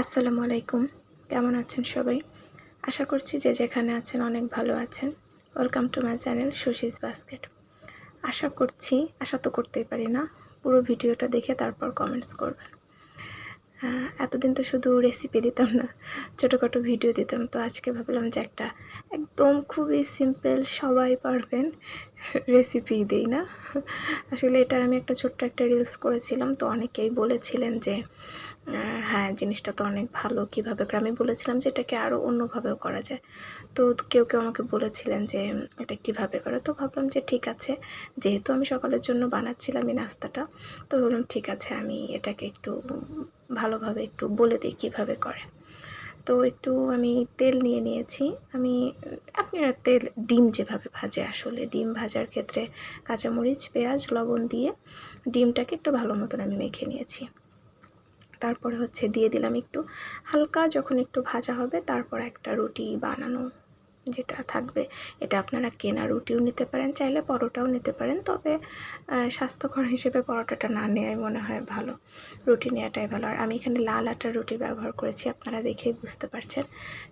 আসসালামু আলাইকুম। কেমন আছেন সবাই? আশা করছি যে যেখানে আছেন অনেক ভালো আছেন। Welcome to my channel Sushis basket আশা করছি, আশা তো করতেই পারি না, পুরো ভিডিওটা দেখে তারপর কমেন্টস করবেন। এতদিন তো শুধু রেসিপি দিতাম না, ছোটোখাটো ভিডিও দিতাম। তো আজকে ভাবলাম যে একটা একদম খুবই সিম্পল সবাই পারবেন রেসিপি দিই না। আসলে এটার আমি একটা ছোট্ট একটা রিলস করেছিলাম, তো অনেকেই বলেছিলেন যে হ্যাঁ জিনিসটা তো অনেক ভালো। কীভাবে আমি বলেছিলাম যে এটাকে আরও অন্যভাবেও করা যায়। তো কেউ কেউ আমাকে বলেছিলেন যে এটা কীভাবে করে? তো ভাবলাম যে ঠিক আছে, যেহেতু আমি সকালের জন্য বানাচ্ছিলাম এই নাস্তাটা, তো ভাবলাম ঠিক আছে, আমি এটাকে একটু ভালোভাবে একটু বলে দিই কীভাবে করে। তো একটু আমি তেল নিয়ে নিয়েছি। আমি আপনারা তেল, ডিম যেভাবে ভাজে আসলে, ডিম ভাজার ক্ষেত্রে কাঁচামরিচ, পেঁয়াজ, লবণ দিয়ে ডিমটাকে একটু ভালো মতন আমি মেখে নিয়েছি। তারপরে হচ্ছে দিয়ে দিলাম একটু হালকা যখন একটু ভাজা হবে তারপর একটা রুটি বানানো যেটা থাকবে। এটা আপনারা কেনা রুটিও নিতে পারেন, চাইলে পরোটাও নিতে পারেন, তবে স্বাস্থ্যকর হিসেবে পরোটাটা না নেওয়াই মনে হয় ভালো। রুটি নেওয়াটাই ভালো। আর আমি এখানে লাল আটার রুটি ব্যবহার করেছি, আপনারা দেখেই বুঝতে পারছেন।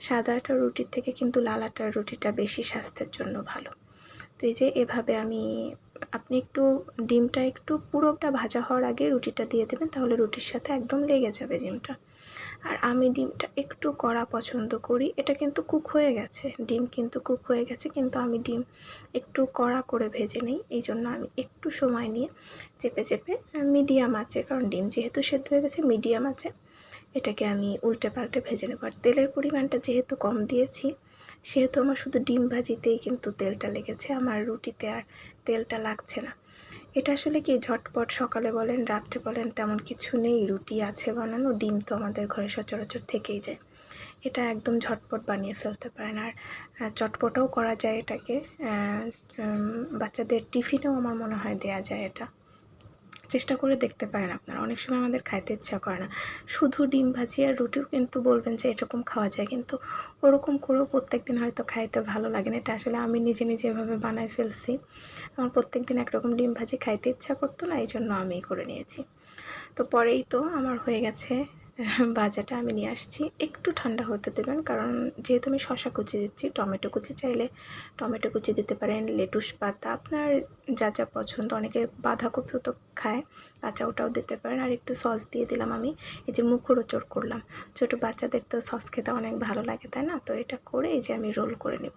সাদা আটার রুটির থেকে কিন্তু লাল আটার রুটিটা বেশি স্বাস্থ্যের জন্য ভালো। তো এই যে এভাবে আমি আপনি একটু ডিমটা একটু পুরোটা ভাজা হওয়ার আগে রুটিটা দিয়ে দেবেন, তাহলে রুটির সাথে একদম লেগে যাবে ডিমটা। আর আমি ডিমটা একটু কড়া পছন্দ করি, এটা কিন্তু কুক হয়ে গেছে, ডিম কিন্তু কুক হয়ে গেছে, কিন্তু আমি ডিম একটু কড়া করে ভেজে নিই, এই জন্য আমি একটু সময় নিয়ে চেপে চেপে মিডিয়াম আছে কারণ ডিম যেহেতু সেদ্ধ হয়ে গেছে, মিডিয়াম আছে এটাকে আমি উল্টে পাল্টে ভেজে নেব। আর তেলের পরিমাণটা যেহেতু কম দিয়েছি সেহেতু আমার শুধু ডিম ভাজিতেই কিন্তু তেলটা লেগেছে, আমার রুটিতে আর তেলটা লাগছে না। এটা আসলে কি ঝটপট সকালে বলেন, রাত্রে বলেন, তেমন কিছু নেই, রুটি আছে বানানো, ডিম তো আমাদের ঘরে সচরাচর থেকেই যায়। এটা একদম ঝটপট বানিয়ে ফেলতে পারেন আর চটপটাও করা যায় এটাকে বাচ্চাদের টিফিনেও আমার মনে হয় দেয়া যায় এটা। চেষ্টা করে দেখতে পারেন আপনারা। অনেক সময় আমাদের খাইতে ইচ্ছা করে না। শুধু ডিম ভাজি আর রুটিও কিন্তু বলবেন যে এরকম খাওয়া যায়, কিন্তু ওরকম করেও প্রত্যেক দিন হয়তো খাইতে ভালো লাগে না। এটা আসলে আমি নিজে নিজে এভাবে বানাই ফেলছি। আমার প্রত্যেক দিন একরকম ডিম ভাজি খাইতে ইচ্ছা করতো না এই জন্য আমি করে নিয়েছি। তো পরেই তো আমার হয়ে গেছে ভাজাটা আমি নিয়ে আসছি। একটু ঠান্ডা হতে দেবেন, কারণ যেহেতু আমি শশা কুচি দিচ্ছি, টমেটো কুচি চাইলে টমেটো কুচি দিতে পারেন, লেটুস পাতা, আপনার যা যা পছন্দ। অনেকে বাঁধাকপিও তো খায় কাঁচা ওটাও দিতে পারেন। আর একটু সস দিয়ে দিলাম আমি, এই যে মুখরোচড় করলাম। ছোটো বাচ্চাদের তো সস খেতে অনেক ভালো লাগে, তাই না? তো এটা করে এই যে আমি রোল করে নেব।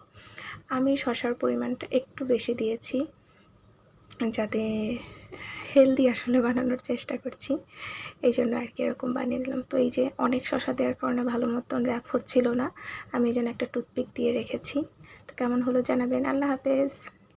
আমি শশার পরিমাণটা একটু বেশি দিয়েছি, যাতে হেলদি আসলে বানানোর চেষ্টা করছি। এই জন্য আর কি এরকম বানিয়ে দিলাম তো এই যে অনেক শশা দেওয়ার কারণে ভালো মতন র্যাপ হচ্ছিল না। আমি এই জন্য একটা টুথপিক দিয়ে রেখেছি। তো কেমন হলো জানাবেন। আল্লাহ হাফেজ।